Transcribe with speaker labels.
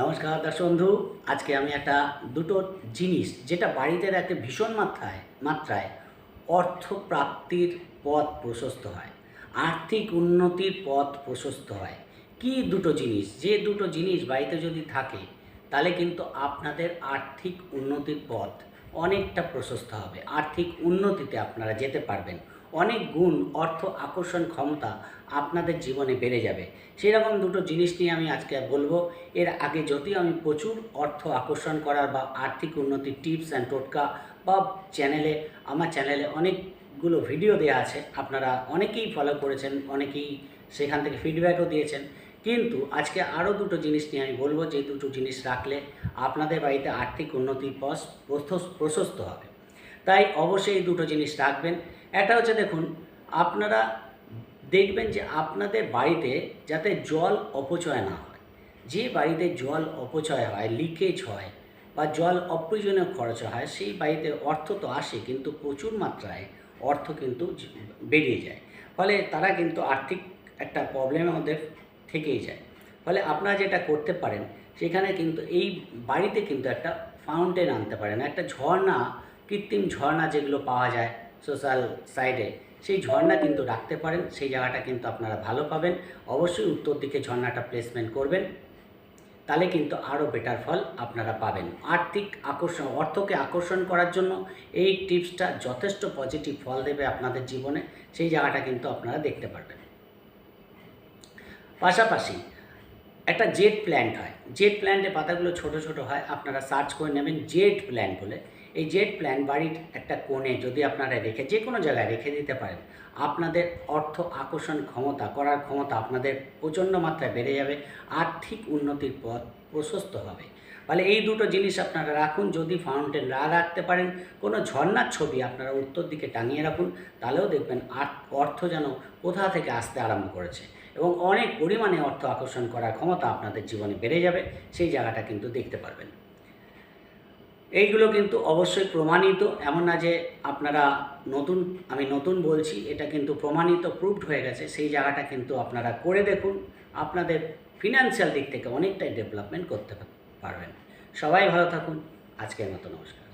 Speaker 1: নমস্কার দর্শক বন্ধু আজকে আমি একটা দুটো জিনিস, যেটা বাড়িতে রাখতে ভীষণ মাত্রায় মাত্রায় অর্থ প্রাপ্তির পথ প্রশস্ত হয়, আর্থিক উন্নতির পথ প্রশস্ত হয়। কি দুটো জিনিস? যে দুটো জিনিস বাড়িতে যদি থাকে, তাহলে কিন্তু আপনাদের আর্থিক উন্নতির পথ অনেকটা প্রশস্ত হবে। আর্থিক উন্নতিতে আপনারা যেতে পারবেন। অনেক গুণ, অর্থ, আকর্ষণ, ক্ষমতা আপনাদের জীবনে বেড়ে যাবে। সেরকম দুটো জিনিস নিয়ে আমি আজকে বলব। এর আগে যদিও আমি প্রচুর অর্থ আকর্ষণ করার বা আর্থিক উন্নতির টিপস অ্যান্ড টোটকা বা চ্যানেলে, আমার চ্যানেলে অনেকগুলো ভিডিও দেওয়া আছে। আপনারা অনেকেই ফলো করেছেন, অনেকেই সেখান থেকে ফিডব্যাকও দিয়েছেন। কিন্তু আজকে আরও দুটো জিনিস নিয়ে আমি বলব। যে দুটো জিনিস রাখলে আপনাদের বাড়িতে আর্থিক উন্নতির পথ প্রশস্ত- হবে। তাই অবশ্যই এই দুটো জিনিস রাখবেন। একটা হচ্ছে দেখুন, আপনারা দেখবেন যে আপনাদের বাড়িতে যাতে জল অপচয় না হয়, যে বাড়িতে জল অপচয় হয় লিকেজ হয় বা জল অপ্রয়োজনীয় খরচ হয়, সেই বাড়িতে অর্থ তো আসে, কিন্তু প্রচুর মাত্রায় অর্থ কিন্তু বেরিয়ে যায়। ফলে তারা কিন্তু আর্থিক একটা প্রবলেমের মধ্যে থেকেই যায়। ফলে আপনারা যেটা করতে পারেন, সেখানে কিন্তু এই বাড়িতে কিন্তু একটা ফাউন্টেন আনতে পারেন, একটা ঝর্ণা কৃত্রিম ঝর্ণা যেগুলো পাওয়া যায় সোশ্যাল সাইডে সেই ঝর্ণা কিন্তু রাখতে পারেন, সেই জায়গাটা কিন্তু আপনারা ভালো পাবেন। অবশ্যই উত্তর দিকে ঝর্ণাটা প্লেসমেন্ট করবেন, তাহলে কিন্তু আরও বেটার ফল আপনারা পাবেন। আর্থিক আকর্ষণ, অর্থকে আকর্ষণ করার জন্য এই টিপসটা যথেষ্ট পজিটিভ ফল দেবে আপনাদের জীবনে, সেই জায়গাটা কিন্তু আপনারা দেখতে পারবেন। পাশাপাশি একটা জেট প্ল্যান্ট হয়। জেট প্ল্যান্টের পাতাগুলো ছোট ছোট হয়, আপনারা সার্চ করে নেবেন জেট প্ল্যান্ট বলে। এই জেট প্ল্যান বাড়ির একটা কোণে যদি আপনারা রেখে যে কোনো জায়গায় রেখে দিতে পারেন, আপনাদের অর্থ আকর্ষণ ক্ষমতা, করার ক্ষমতা আপনাদের প্রচণ্ড মাত্রায় বেড়ে যাবে, আর্থিক উন্নতির পথ প্রশস্ত হবে। ফলে এই দুটো জিনিস আপনারা রাখুন, যদি ফাউন্টেন না রাখতে পারেন, কোনো ঝর্ণার ছবি আপনারা উত্তর দিকে টাঙিয়ে রাখুন, তাহলেও দেখবেন অর্থ যেন কোথা থেকে আসতে আরম্ভ করেছে এবং অনেক পরিমাণে অর্থ আকর্ষণ করার ক্ষমতা আপনাদের জীবনে বেড়ে যাবে, সেই জায়গাটা কিন্তু দেখতে পারবেন। এইগুলো কিন্তু অবশ্যই প্রমাণিত, এমন না যে আপনারা নতুন, আমি নতুন বলছি, এটা কিন্তু প্রমাণিত প্রুভড হয়ে গেছে, সেই জায়গাটা কিন্তু আপনারা করে দেখুন, আপনাদের ফিনান্সিয়াল দিক থেকে অনেকটাই ডেভেলপমেন্ট করতে পারবেন। সবাই ভালো থাকুন, আজকের মতো নমস্কার।